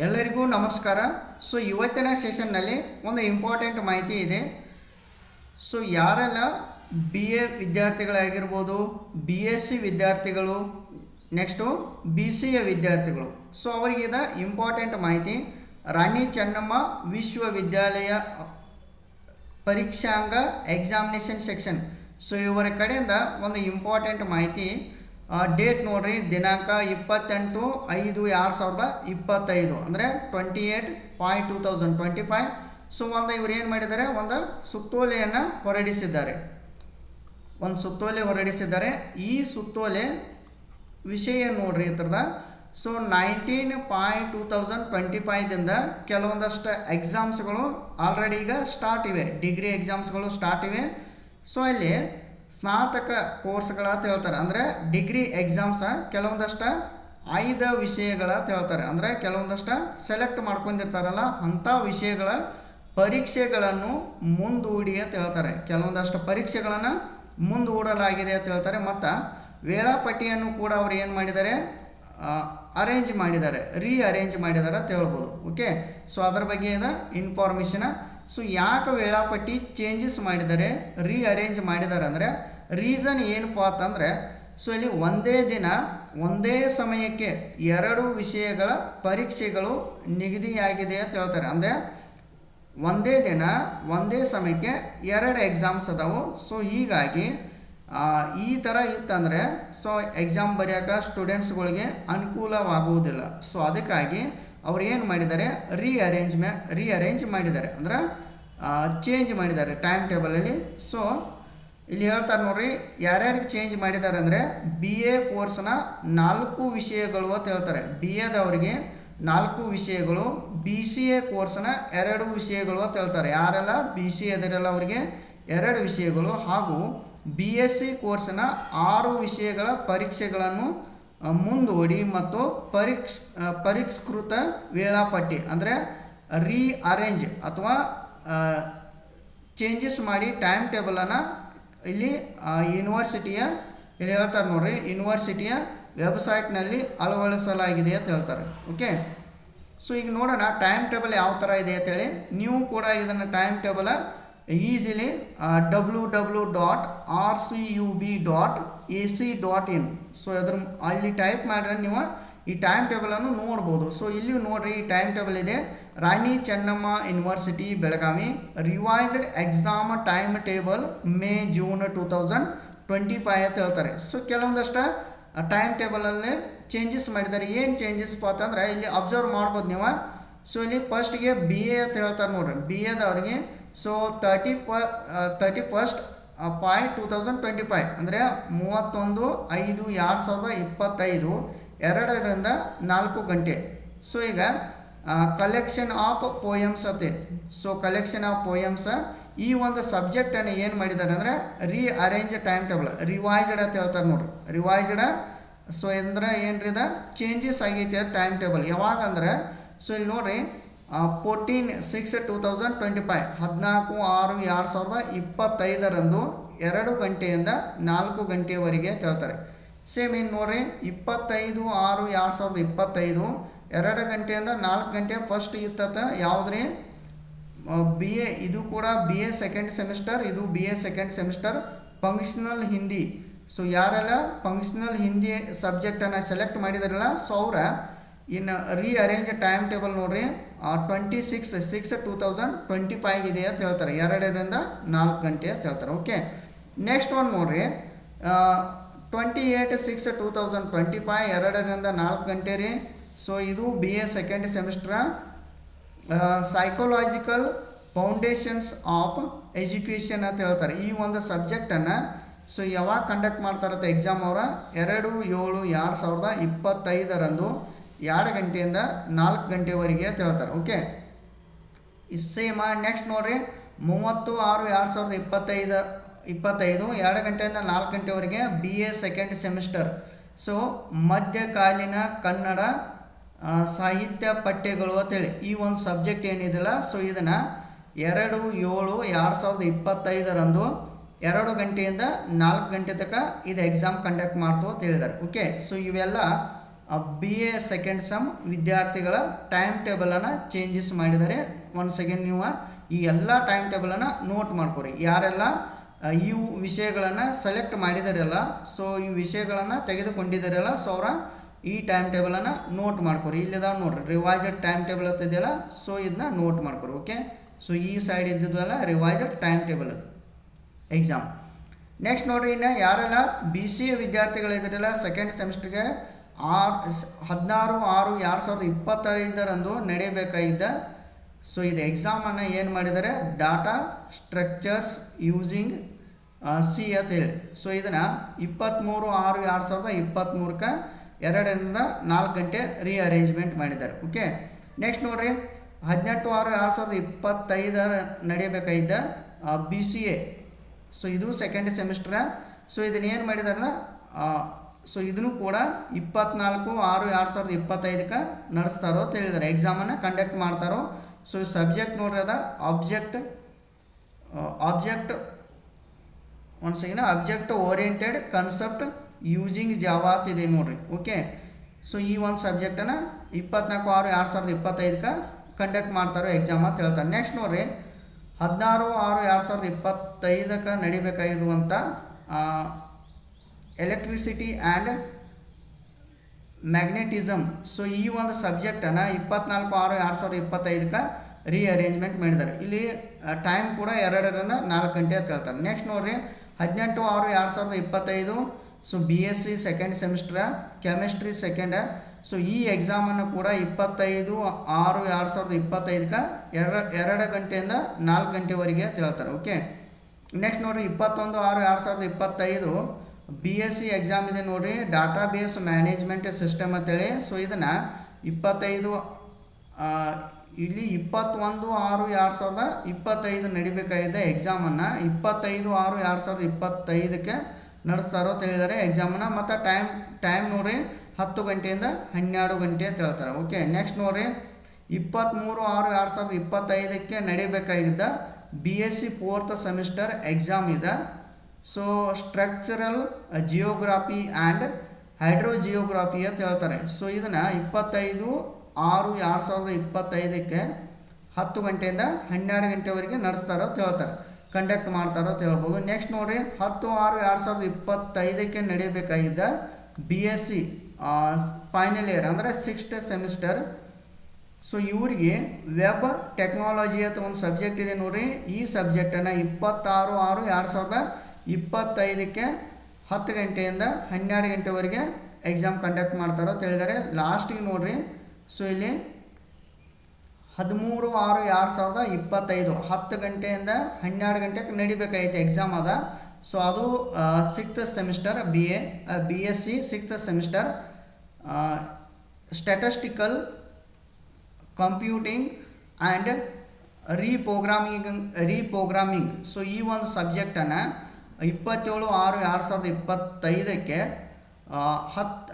ಎಲ್ಲರಿಗೂ ನಮಸ್ಕಾರ. ಸೊ ಇವತ್ತಿನ ಸೆಷನ್ನಲ್ಲಿ ಒಂದು ಇಂಪಾರ್ಟೆಂಟ್ ಮಾಹಿತಿ ಇದೆ. ಸೊ ಯಾರೆಲ್ಲ ಬಿ ಎ ವಿದ್ಯಾರ್ಥಿಗಳಾಗಿರ್ಬೋದು ಬಿ ಎಸ್ ಸಿ ವಿದ್ಯಾರ್ಥಿಗಳು ನೆಕ್ಸ್ಟು ಬಿ ಸಿ ಎ ವಿದ್ಯಾರ್ಥಿಗಳು. ಸೊ ಅವರಿಗಿದ ಇಂಪಾರ್ಟೆಂಟ್ ಮಾಹಿತಿ. ರಾಣಿ ಚೆನ್ನಮ್ಮ ವಿಶ್ವವಿದ್ಯಾಲಯ ಪರೀಕ್ಷಾಂಗ ಎಕ್ಸಾಮಿನೇಷನ್ ಸೆಕ್ಷನ್ ಸೊ ಇವರ ಕಡೆಯಿಂದ ಒಂದು ಇಂಪಾರ್ಟೆಂಟ್ ಮಾಹಿತಿ. ಡೇಟ್ ನೋಡ್ರಿ, ದಿನಾಂಕ ಇಪ್ಪತ್ತೆಂಟು ಐದು ಎರಡು ಸಾವಿರದ ಇಪ್ಪತ್ತೈದು, ಅಂದರೆ twenty eight point two thousand twenty five so ಒಂದು ಇವ್ರು ಏನು ಮಾಡಿದ್ದಾರೆ, ಒಂದು ಸುತ್ತೋಲೆಯನ್ನು ಹೊರಡಿಸಿದ್ದಾರೆ. ಒಂದು ಸುತ್ತೋಲೆ ಹೊರಡಿಸಿದ್ದಾರೆ. ಈ ಸುತ್ತೋಲೆ ವಿಷಯ ನೋಡ್ರಿ ಥರದ so nineteen point two thousand twenty ಫೈವ್ದಿಂದ ಕೆಲವೊಂದಷ್ಟು ಎಕ್ಸಾಮ್ಸ್ಗಳು ಆಲ್ರೆಡಿ ಈಗ ಸ್ಟಾರ್ಟ್ ಇವೆ. ಡಿಗ್ರಿ ಎಕ್ಸಾಮ್ಸ್ಗಳು ಸ್ಟಾರ್ಟ್ ಇವೆ. ಸೊ ಇಲ್ಲಿ ಸ್ನಾತಕ ಕೋರ್ಸ್ಗಳ ಅಂತ ಹೇಳ್ತಾರೆ. ಅಂದರೆ ಡಿಗ್ರಿ ಎಕ್ಸಾಮ್ಸ ಕೆಲವೊಂದಷ್ಟು ಆಯ್ದ ವಿಷಯಗಳ ಅಂತ ಹೇಳ್ತಾರೆ. ಅಂದರೆ ಕೆಲವೊಂದಷ್ಟು ಸೆಲೆಕ್ಟ್ ಮಾಡ್ಕೊಂಡಿರ್ತಾರಲ್ಲ, ಅಂಥ ವಿಷಯಗಳ ಪರೀಕ್ಷೆಗಳನ್ನು ಮುಂದೂಡಿ ಅಂತ ಹೇಳ್ತಾರೆ. ಕೆಲವೊಂದಷ್ಟು ಪರೀಕ್ಷೆಗಳನ್ನು ಮುಂದೂಡಲಾಗಿದೆ ಅಂತ ಹೇಳ್ತಾರೆ. ಮತ್ತು ವೇಳಾಪಟ್ಟಿಯನ್ನು ಕೂಡ ಅವರು ಏನು ಮಾಡಿದ್ದಾರೆ? ಅರೇಂಜ್ ಮಾಡಿದ್ದಾರೆ. ರೀ ಅರೇಂಜ್ ಮಾಡಿದ್ದಾರೆ ಅಂತ ಹೇಳ್ಬೋದು. ಓಕೆ ಸೊ ಅದರ ಬಗ್ಗೆ ಇನ್ಫಾರ್ಮೇಷನ್ ಸೊ ಯಾಕೆ ವೇಳಾಪಟ್ಟಿ ಚೇಂಜಸ್ ಮಾಡಿದ್ದಾರೆ ರೀಅರೇಂಜ್ ಮಾಡಿದ್ದಾರೆ ಅಂದರೆ ರೀಸನ್ ಏನಪ್ಪ ಅಂತಂದರೆ ಸೊ ಇಲ್ಲಿ ಒಂದೇ ದಿನ, ಒಂದೇ ಸಮಯಕ್ಕೆ ಎರಡು ವಿಷಯಗಳ ಪರೀಕ್ಷೆಗಳು ನಿಗದಿಯಾಗಿದೆ ಅಂತ ಹೇಳ್ತಾರೆ. ಅಂದರೆ, ಒಂದೇ ದಿನ, ಒಂದೇ ಸಮಯಕ್ಕೆ ಎರಡು ಎಕ್ಸಾಮ್ಸ್ ಅದಾವು. ಸೊ ಹೀಗಾಗಿ ಈ ಥರ ಇತ್ತಂದರೆ ಸೊ ಎಕ್ಸಾಮ್ ಬರೆಯೋಕೆ ಸ್ಟೂಡೆಂಟ್ಸ್ಗಳಿಗೆ ಅನುಕೂಲವಾಗುವುದಿಲ್ಲ. ಸೊ ಅದಕ್ಕಾಗಿ ಅವ್ರು ಏನು ಮಾಡಿದ್ದಾರೆ? ರೀ ಮ್ಯಾ ಮಾಡಿದ್ದಾರೆ. ಅಂದ್ರೆ ಚೇಂಜ್ ಮಾಡಿದ್ದಾರೆ ಟೈಮ್ ಟೇಬಲಲ್ಲಿ ಸೊ ಇಲ್ಲಿ ಹೇಳ್ತಾರೆ ನೋಡ್ರಿ, ಯಾರ್ಯಾರಿಗೆ ಚೇಂಜ್ ಮಾಡಿದ್ದಾರೆ ಅಂದರೆ ಬಿ ಎ ಕೋರ್ಸ್ನ ನಾಲ್ಕು ವಿಷಯಗಳು ಅಂತ ಹೇಳ್ತಾರೆ. ಬಿ ಎದವರಿಗೆ ನಾಲ್ಕು ವಿಷಯಗಳು ಬಿ ಸಿ ಎ ಕೋರ್ಸ್ನ ಎರಡು ವಿಷಯಗಳು ಅಂತ ಹೇಳ್ತಾರೆ. ಯಾರೆಲ್ಲ? ಬಿ ಸಿ ಎದರೆಲ್ಲ ಅವರಿಗೆ ಎರಡು ವಿಷಯಗಳು. ಹಾಗೂ ಬಿ ಎಸ್ ಸಿ ಕೋರ್ಸ್ನ ಆರು ವಿಷಯಗಳ ಪರೀಕ್ಷೆಗಳನ್ನು ಮುಂದೂಡಿ ಮತ್ತು ಪರೀಕ್ಷ್ ಪರಿಷ್ಕೃತ ವೇಳಾಪಟ್ಟಿ, ಅಂದರೆ ರೀ ಅರೇಂಜ್ ಅಥವಾ ಚೇಂಜಸ್ ಮಾಡಿ ಟೈಮ್ ಟೇಬಲನ್ನು ಇಲ್ಲಿ ಯೂನಿವರ್ಸಿಟಿಯ ಇಲ್ಲಿ ಹೇಳ್ತಾರೆ ನೋಡ್ರಿ ಯೂನಿವರ್ಸಿಟಿಯ ವೆಬ್ಸೈಟ್ನಲ್ಲಿ ಅಳವಡಿಸಲಾಗಿದೆ ಅಂತ ಹೇಳ್ತಾರೆ ಓಕೆ ಸೊ ಈಗ ನೋಡೋಣ ಟೈಮ್ ಟೇಬಲ್ ಯಾವ ಥರ ಇದೆ ಅಂತೇಳಿ. ನೀವು ಕೂಡ ಇದನ್ನು time table C dot in so ಅದ್ರ ಅಲ್ಲಿ ಟೈಪ್ ಮಾಡಿದ್ರೆ ನೀವು ಈ ಟೈಮ್ ಟೇಬಲನ್ನು ನೋಡ್ಬೋದು. ಸೊ ಇಲ್ಲಿಯೂ ನೋಡ್ರಿ, ಈ ಟೈಮ್ ಟೇಬಲ್ ಇದೆ. Rani Chennamma university Belagavi. Revised exam time table May June two thousand twenty five ಅಂತ ಹೇಳ್ತಾರೆ. ಸೊ ಕೆಲವೊಂದಷ್ಟು ಟೈಮ್ ಟೇಬಲಲ್ಲಿ ಚೇಂಜಸ್ ಮಾಡಿದ್ದಾರೆ. ಏನು ಚೇಂಜಸ್ ಅಂತಂದ್ರೆ ಇಲ್ಲಿ ಅಬ್ಸರ್ವ್ ಮಾಡ್ಬೋದು ನೀವು. ಸೊ ಇಲ್ಲಿ ಫಸ್ಟಿಗೆ ಬಿ ಎ ಅಂತ ಹೇಳ್ತಾರೆ ನೋಡ್ರಿ. ಬಿ ಎದವ್ರಿಗೆ ಸೊ ತರ್ಟಿ ಪ thirty first five two thousand twenty five ಅಂದರೆ ಮೂವತ್ತೊಂದು, ಐದು ಎರಡು ಸಾವಿರದ ಇಪ್ಪತ್ತೈದು, ಎರಡರಿಂದ ನಾಲ್ಕು ಗಂಟೆ. ಸೊ ಈಗ ಕಲೆಕ್ಷನ್ ಆಫ್ ಪೋಯಮ್ಸ್ ಅತ್ತೆ. ಸೊ ಕಲೆಕ್ಷನ್ ಆಫ್ ಪೋಯಮ್ಸ್ ಈ ಒಂದು ಸಬ್ಜೆಕ್ಟನ್ನು ಏನು ಮಾಡಿದ್ದಾರೆ ಅಂದರೆ ರೀ ಅರೇಂಜ್ ಟೈಮ್ ಟೇಬಲ್ ರಿವೈಸ್ಡ್ ಅಂತ ಹೇಳ್ತಾರೆ ನೋಡ್ರಿ. ರಿವೈಸ್ಡ್ ಸೊ ಅಂದ್ರೆ ಏನ್ರಿ ಇದ? ಚೇಂಜಸ್ ಆಗೈತೆ ಟೈಮ್ ಟೇಬಲ್ ಯಾವಾಗ ಅಂದ್ರೆ ಸೊ ಇಲ್ಲಿ ನೋಡ್ರಿ fourteen six two thousand twenty five ಹದಿನಾಲ್ಕು ಆರು ಎರಡು ಸಾವಿರದ ಇಪ್ಪತ್ತೈದರಂದು ಎರಡು ಗಂಟೆಯಿಂದ ನಾಲ್ಕು ಗಂಟೆಯವರೆಗೆ ಹೇಳ್ತಾರೆ ಸೇಮ್ ಏನು ನೋಡ್ರಿ? ಇಪ್ಪತ್ತೈದು ಆರು ಎರಡು ಸಾವಿರದ ಇಪ್ಪತ್ತೈದು, ಎರಡು ಗಂಟೆಯಿಂದ ನಾಲ್ಕು ಗಂಟೆ ಫಸ್ಟ್ ಇತ್ತ ಯಾವುದ್ರಿ? ಬಿ ಎ ಇದು ಕೂಡ ಬಿ ಎ ಸೆಕೆಂಡ್ ಸೆಮಿಸ್ಟರ್ ಇದು B A second semester functional Hindi so ಯಾರೆಲ್ಲ ಫಂಕ್ಷನಲ್ ಹಿಂದಿ ಸಬ್ಜೆಕ್ಟನ್ನು ಸೆಲೆಕ್ಟ್ ಮಾಡಿದಾರಲ್ಲ ಸೊ ಅವರ ಇನ್ನು ರೀಅರೇಂಜ್ ಟೈಮ್ ಟೇಬಲ್ ನೋಡ್ರಿ. Twenty six six two thousand twenty five ಇದೆ ಅಂತ ಹೇಳ್ತಾರೆ. ಎರಡರಿಂದ ನಾಲ್ಕು ಗಂಟೆ ಅಂತ ಹೇಳ್ತಾರೆ. ಓಕೆ ನೆಕ್ಸ್ಟ್ ಒನ್ ನೋಡ್ರಿ. Twenty eight six two thousand twenty five ಎರಡರಿಂದ ನಾಲ್ಕು ಗಂಟೆ ರೀ. ಸೊ ಇದು B A second semester psychological foundations of education ಅಂತ ಹೇಳ್ತಾರೆ. ಈ ಒಂದು ಸಬ್ಜೆಕ್ಟನ್ನು ಸೊ ಯಾವಾಗ ಕಂಡಕ್ಟ್ ಮಾಡ್ತಾರಂತ ಎಕ್ಸಾಮ್ ಅವರ? ಎರಡು, ಏಳು, ಎರಡು ಸಾವಿರದ ಇಪ್ಪತ್ತೈದರಂದು. ಎರಡು ಗಂಟೆಯಿಂದ ನಾಲ್ಕು ಗಂಟೆವರೆಗೆ ಅಂತ ಹೇಳ್ತಾರೆ. ಓಕೆ ಸೇಮ ನೆಕ್ಸ್ಟ್ ನೋಡ್ರಿ. ಮೂವತ್ತು ಆರು ಎರಡು ಸಾವಿರದ ಇಪ್ಪತ್ತೈದು ಇಪ್ಪತ್ತೈದು, ಎರಡು ಗಂಟೆಯಿಂದ ನಾಲ್ಕು ಗಂಟೆವರೆಗೆ B A second semester so ಮಧ್ಯಕಾಲೀನ ಕನ್ನಡ ಸಾಹಿತ್ಯ ಪಠ್ಯಗಳು ಅಂತೇಳಿ ಈ ಒಂದು ಸಬ್ಜೆಕ್ಟ್ ಏನಿದೆಯಲ್ಲ ಸೊ ಇದನ್ನು ಎರಡು ಏಳು ಎರಡು ಸಾವಿರದ ಇಪ್ಪತ್ತೈದರಂದು ಎರಡು ಗಂಟೆಯಿಂದ ನಾಲ್ಕು ಗಂಟೆ ತನಕ ಇದು ಎಕ್ಸಾಮ್ ಕಂಡಕ್ಟ್ ಮಾಡ್ತು ಅಂತ ಹೇಳಿದ್ದಾರೆ. ಓಕೆ ಸೊ ಇವೆಲ್ಲ ಬಿ ಎ ಸೆಕೆಂಡ್ ಸಮ್ ವಿದ್ಯಾರ್ಥಿಗಳ ಟೈಮ್ ಟೇಬಲನ್ನು ಚೇಂಜಸ್ ಮಾಡಿದರೆ ಒನ್ ಸೆಕೆಂಡ್ ನೀವು ಈ ಎಲ್ಲ ಟೈಮ್ ಟೇಬಲನ್ನು ನೋಟ್ ಮಾಡ್ಕೊರಿ. ಯಾರೆಲ್ಲ ಈ ವಿಷಯಗಳನ್ನು ಸೆಲೆಕ್ಟ್ ಮಾಡಿದಾರಲ್ಲ ಸೊ ಈ ವಿಷಯಗಳನ್ನು ತೆಗೆದುಕೊಂಡಿದ್ದಾರಲ್ಲ ಸೊ ಅವರ ಈ ಟೈಮ್ ಟೇಬಲನ್ನು ನೋಟ್ ಮಾಡ್ಕೊರಿ. ಇಲ್ಲಿದಾವೆ ನೋಡ್ರಿ ರಿವೈಸ್ಡ್ ಟೈಮ್ ಟೇಬಲ್ ಅಂತಿದೆಯಲ್ಲ ಸೊ ಇದನ್ನ ನೋಟ್ ಮಾಡ್ಕೊರಿ ಓಕೆ ಸೊ ಈ ಸೈಡ್ ಇದ್ದಿದ್ವಲ್ಲ ರಿವೈಸ್ಡ್ ಟೈಮ್ ಟೇಬಲ್ ಅದು ಎಕ್ಸಾಮ್ ನೆಕ್ಸ್ಟ್ ನೋಡ್ರಿ ಇನ್ನು ಯಾರೆಲ್ಲ ಬಿ ಸಿ ಎ ಸೆಕೆಂಡ್ ಸೆಮಿಸ್ಟರ್ಗೆ ಆರು ಹದಿನಾರು ಆರು ಎರಡು ಸಾವಿರದ ಇಪ್ಪತ್ತೈದರಂದು ನಡೆಯಬೇಕಾಗಿದ್ದ ಸೊ ಇದು ಎಕ್ಸಾಮನ್ನು ಏನು ಮಾಡಿದ್ದಾರೆ? ಡಾಟಾ ಸ್ಟ್ರಕ್ಚರ್ಸ್ ಯೂಸಿಂಗ್ ಸಿ ಅಂತ ಹೇಳಿ ಸೊ ಇದನ್ನು ಇಪ್ಪತ್ತ್ಮೂರು ಆರು ಎರಡು ಸಾವಿರದ ಇಪ್ಪತ್ತ್ಮೂರಕ್ಕೆ ಎರಡರಿಂದ ನಾಲ್ಕು ಗಂಟೆ ರೀಅರೇಂಜ್ಮೆಂಟ್ ಮಾಡಿದ್ದಾರೆ. ಓಕೆ ನೆಕ್ಸ್ಟ್ ನೋಡ್ರಿ. ಹದಿನೆಂಟು ಆರು ಎರಡು ಸಾವಿರದ ಇಪ್ಪತ್ತೈದರ ನಡೆಯಬೇಕಾಗಿದ್ದ ಬಿ ಸಿ ಎ ಸೊ ಇದು ಸೆಕೆಂಡ್ ಸೆಮಿಸ್ಟ್ರ ಸೊ ಇದನ್ನ ಏನು ಮಾಡಿದಾರಲ್ಲ? ಸೊ ಇದನ್ನು ಕೂಡ ಇಪ್ಪತ್ನಾಲ್ಕು ಆರು ಎರಡು ಸಾವಿರದ ಇಪ್ಪತ್ತೈದಕ್ಕೆ ನಡೆಸ್ತಾರೋ ಅಂತ ಹೇಳಿದ್ದಾರೆ ಎಕ್ಸಾಮನ್ನು ಕಂಡಕ್ಟ್ ಮಾಡ್ತಾರೋ. ಸೊ ಸಬ್ಜೆಕ್ಟ್ ನೋಡ್ರಿ ಅದ. Object object ಒಂದ್ಸಗಿನ object oriented concept using Java ಅಂತ ಇದೆ ನೋಡ್ರಿ. ಓಕೆ ಸೊ ಈ ಒಂದು ಸಬ್ಜೆಕ್ಟನ್ನು ಇಪ್ಪತ್ನಾಲ್ಕು ಆರು ಎರಡು ಸಾವಿರದ ಇಪ್ಪತ್ತೈದಕ್ಕೆ ಕಂಡಕ್ಟ್ ಮಾಡ್ತಾರೋ ಎಕ್ಸಾಮ್ ಅಂತ ಹೇಳ್ತಾರೆ. ನೆಕ್ಸ್ಟ್ ನೋಡ್ರಿ. ಹದಿನಾರು ಆರು ಎರಡು ಸಾವಿರದ ಇಪ್ಪತ್ತೈದಕ್ಕೆ ನಡಿಬೇಕಾಗಿರುವಂಥ ಎಲೆಕ್ಟ್ರಿಸಿಟಿ ಆ್ಯಂಡ್ ಮ್ಯಾಗ್ನೆಟಿಸಮ್ ಸೊ ಈ ಒಂದು ಸಬ್ಜೆಕ್ಟನ್ನು ಇಪ್ಪತ್ನಾಲ್ಕು, ಆರು ಎರಡು ಸಾವಿರದ ಇಪ್ಪತ್ತೈದಕ್ಕೆ ರೀಅರೇಂಜ್ಮೆಂಟ್ ಮಾಡಿದ್ದಾರೆ. ಇಲ್ಲಿ ಟೈಮ್ ಕೂಡ ಎರಡರನ್ನು ನಾಲ್ಕು ಗಂಟೆ ಅಂತ ಹೇಳ್ತಾರೆ. ನೆಕ್ಸ್ಟ್ ನೋಡ್ರಿ. ಹದಿನೆಂಟು, ಆರು ಎರಡು ಸಾವಿರದ ಇಪ್ಪತ್ತೈದು. So B S C second semester chemistry second so ಈ ಎಕ್ಸಾಮನ್ನು ಕೂಡ ಇಪ್ಪತ್ತೈದು, ಆರು ಎರಡು ಸಾವಿರದ ಇಪ್ಪತ್ತೈದಕ್ಕೆ ಎರಡು ಎರಡು ಗಂಟೆಯಿಂದ ನಾಲ್ಕು ಗಂಟೆವರೆಗೆ ಅಂತ ಹೇಳ್ತಾರೆ. ಓಕೆ ನೆಕ್ಸ್ಟ್ ನೋಡ್ರಿ. ಇಪ್ಪತ್ತೊಂದು, ಆರು ಎರಡು ಸಾವಿರದ ಇಪ್ಪತ್ತೈದು. ಬಿ ಎಸ್ ಸಿ ಎಕ್ಸಾಮ್ ಇದೆ ನೋಡಿರಿ. ಡಾಟಾ ಬೇಸ್ ಮ್ಯಾನೇಜ್ಮೆಂಟ್ ಸಿಸ್ಟಮ್ ಅಂತೇಳಿ. ಸೊ ಇದನ್ನು ಇಪ್ಪತ್ತೈದು ಇಲ್ಲಿ ಇಪ್ಪತ್ತೊಂದು, ಆರು, ಎರಡು ಸಾವಿರದ ಇಪ್ಪತ್ತೈದು ನಡಿಬೇಕಾಗಿದೆ ಎಕ್ಸಾಮನ್ನು ಇಪ್ಪತ್ತೈದು, ಆರು, ಎರಡು ಸಾವಿರದ ಇಪ್ಪತ್ತೈದಕ್ಕೆ ನಡೆಸ್ತಾರೋ ಅಂತ ಹೇಳಿದ್ದಾರೆ ಎಕ್ಸಾಮನ್ನು ಮತ್ತು ಟೈಮ್ ಟೈಮ್ ನೋಡ್ರಿ. ಹತ್ತು ಗಂಟೆಯಿಂದ ಹನ್ನೆರಡು ಗಂಟೆ ಅಂತ ಹೇಳ್ತಾರೆ. ಓಕೆ ನೆಕ್ಸ್ಟ್ ನೋಡ್ರಿ. ಇಪ್ಪತ್ತ್ಮೂರು ಆರು, ಎರಡು ಸಾವಿರದ ಇಪ್ಪತ್ತೈದಕ್ಕೆ ನಡಿಬೇಕಾಗಿದ್ದ B S C fourth semester exam ಇದೆ. So structural geography and hydrogeography ಅಂತ ಹೇಳ್ತಾರೆ. ಸೊ ಇದನ್ನು ಇಪ್ಪತ್ತೈದು, ಆರು, ಎರಡು ಸಾವಿರದ ಇಪ್ಪತ್ತೈದಕ್ಕೆ ಹತ್ತು ಗಂಟೆಯಿಂದ ಹನ್ನೆರಡು ಗಂಟೆವರೆಗೆ ನಡೆಸ್ತಾರೋ ಅಂತ ಹೇಳ್ತಾರೆ. ಕಂಡಕ್ಟ್ ಮಾಡ್ತಾರೋ ಅಂತ ಹೇಳ್ಬೋದು. ನೆಕ್ಸ್ಟ್ ನೋಡಿರಿ, ಹತ್ತು, ಆರು, ಎರಡು ಸಾವಿರದ ಇಪ್ಪತ್ತೈದಕ್ಕೆ ನಡೆಯಬೇಕಾಗಿದ್ದ B S C final year ಅಂದರೆ ಸಿಕ್ಸ್ತ್ ಸೆಮಿಸ್ಟರ್ ಸೊ ಇವರಿಗೆ ವೆಬ್ ಟೆಕ್ನಾಲಜಿ ಅಂತ ಒಂದು ಸಬ್ಜೆಕ್ಟ್ ಇದೆ ನೋಡಿರಿ. ಈ ಸಬ್ಜೆಕ್ಟನ್ನು ಇಪ್ಪತ್ತಾರು, ಆರು, ಎರಡು ಸಾವಿರದ ಇಪ್ಪತ್ತೈದಕ್ಕೆ ಹತ್ತು ಗಂಟೆಯಿಂದ ಹನ್ನೆರಡು ಗಂಟೆವರೆಗೆ ಎಕ್ಸಾಮ್ ಕಂಡಕ್ಟ್ ಮಾಡ್ತಾರೋ ತಿಳಿದರೆ ಲಾಸ್ಟಿಗೆ ನೋಡ್ರಿ. ಸೊ ಇಲ್ಲಿ ಹದಿಮೂರು ಆರು ಎರಡು ಸಾವಿರದ ಇಪ್ಪತ್ತೈದು ಹತ್ತು ಗಂಟೆಯಿಂದ ಹನ್ನೆರಡು ಗಂಟೆಗೆ ನಡಿಬೇಕಾಗೈತೆ ಎಕ್ಸಾಮ್ ಅದ. ಸೊ ಅದು sixth semester B A B S C sixth semester statistical computing and reprogramming reprogramming so ಈ ಒಂದು ಸಬ್ಜೆಕ್ಟನ್ನು ಇಪ್ಪತ್ತೇಳು ಆರು ಎರಡು ಸಾವಿರದ ಇಪ್ಪತ್ತೈದಕ್ಕೆ ಹತ್ತು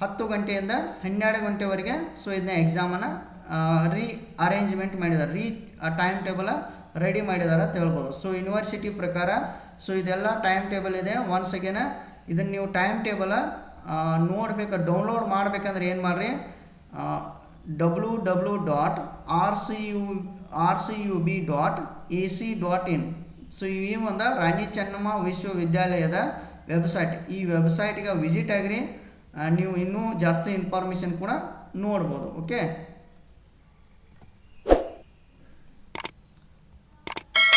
ಹತ್ತು ಗಂಟೆಯಿಂದ ಹನ್ನೆರಡು ಗಂಟೆವರೆಗೆ ಸೊ ಇದನ್ನ ಎಕ್ಸಾಮನ್ನು ರೀ ಅರೇಂಜ್ಮೆಂಟ್ ಮಾಡಿದ್ದಾರೆ. ರೀ ಟೈಮ್ ಟೇಬಲ್ ರೆಡಿ ಮಾಡಿದ್ದಾರೆ ಅಂತ ಹೇಳ್ಬೋದು. ಸೊ ಯೂನಿವರ್ಸಿಟಿ ಪ್ರಕಾರ ಸೊ ಇದೆಲ್ಲ ಟೈಮ್ ಟೇಬಲ್ ಇದೆ. ಒನ್ಸ್ ಅಗೇನ ಇದನ್ನು ನೀವು ಟೈಮ್ ಟೇಬಲ್ ನೋಡ್ಬೇಕು ಡೌನ್ಲೋಡ್ ಮಾಡಬೇಕಂದ್ರೆ ಏನು ಮಾಡಿರಿ? W W dot R C U R C U B dot A C dot in so ಈ ಒಂದು ರಾಣಿ ಚೆನ್ನಮ್ಮ ವಿಶ್ವವಿದ್ಯಾಲಯದ ವೆಬ್ಸೈಟ್ ಈ ವೆಬ್ಸೈಟ್ಗೆ ವಿಸಿಟ್ ಆಗಿರಿ. ನೀವು ಇನ್ನೂ ಜಾಸ್ತಿ ಇನ್ಫಾರ್ಮೇಷನ್ ಕೂಡ ನೋಡ್ಬೋದು ಓಕೆ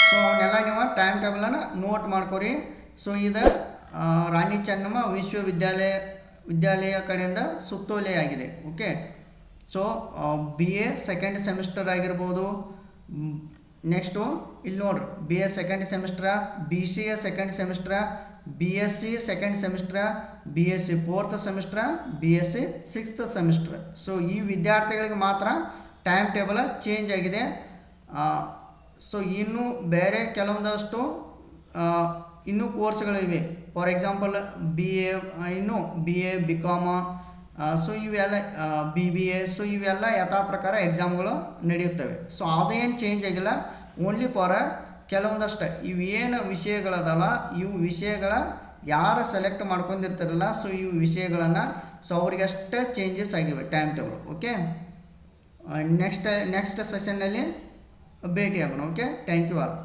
ಸೊ ಅವನ್ನೆಲ್ಲ ನೀವು ಟೈಮ್ ಟೇಬಲನ್ನು ನೋಟ್ ಮಾಡ್ಕೊರಿ. ಸೊ ಇದು ರಾಣಿ ಚೆನ್ನಮ್ಮ ವಿಶ್ವವಿದ್ಯಾಲಯ, ವಿದ್ಯಾಲಯ ಕಡೆಯಿಂದ ಸುತ್ತೋಲೆ ಆಗಿದೆ okay so B A second semester ಆಗಿರ್ಬೋದು ನೆಕ್ಸ್ಟು ಇಲ್ಲಿ ನೋಡ್ರಿ. B S second semester B C A second semester B S C second semester B S C fourth semester B S C sixth semester so ಈ ವಿದ್ಯಾರ್ಥಿಗಳಿಗೆ ಮಾತ್ರ time table change ಆಗಿದೆ. So ಇನ್ನೂ ಬೇರೆ ಕೆಲವೊಂದಷ್ಟು ಇನ್ನೂ ಕೋರ್ಸ್ಗಳಿವೆ ಫಾರ್ ಎಕ್ಸಾಂಪಲ್ ಬಿ ಎ ಇನ್ನು B A B com so ಇವೆಲ್ಲ ಬಿ ಬಿ ಎ ಸೊ ಇವೆಲ್ಲ ಯಥಾ ಪ್ರಕಾರ ಎಕ್ಸಾಮ್ಗಳು ನಡೆಯುತ್ತವೆ. ಸೊ ಅದೇನು ಚೇಂಜ್ ಆಗಿಲ್ಲ ಓನ್ಲಿ ಫಾರ್ ಕೆಲವೊಂದಷ್ಟು. ಇವೇನು ವಿಷಯಗಳದಲ್ಲ, ಇವು ವಿಷಯಗಳ ಯಾರು ಸೆಲೆಕ್ಟ್ ಮಾಡ್ಕೊಂಡಿರ್ತಾರಲ್ಲ ಸೊ ಇವು ವಿಷಯಗಳನ್ನು ಸೊ ಅವ್ರಿಗಷ್ಟೇ ಚೇಂಜಸ್ ಆಗಿವೆ time table okay next next ಸೆಷನ್ನಲ್ಲಿ ಭೇಟಿ ಆಗೋಣ ಓಕೆ ಥ್ಯಾಂಕ್ ಯು ಆಲ್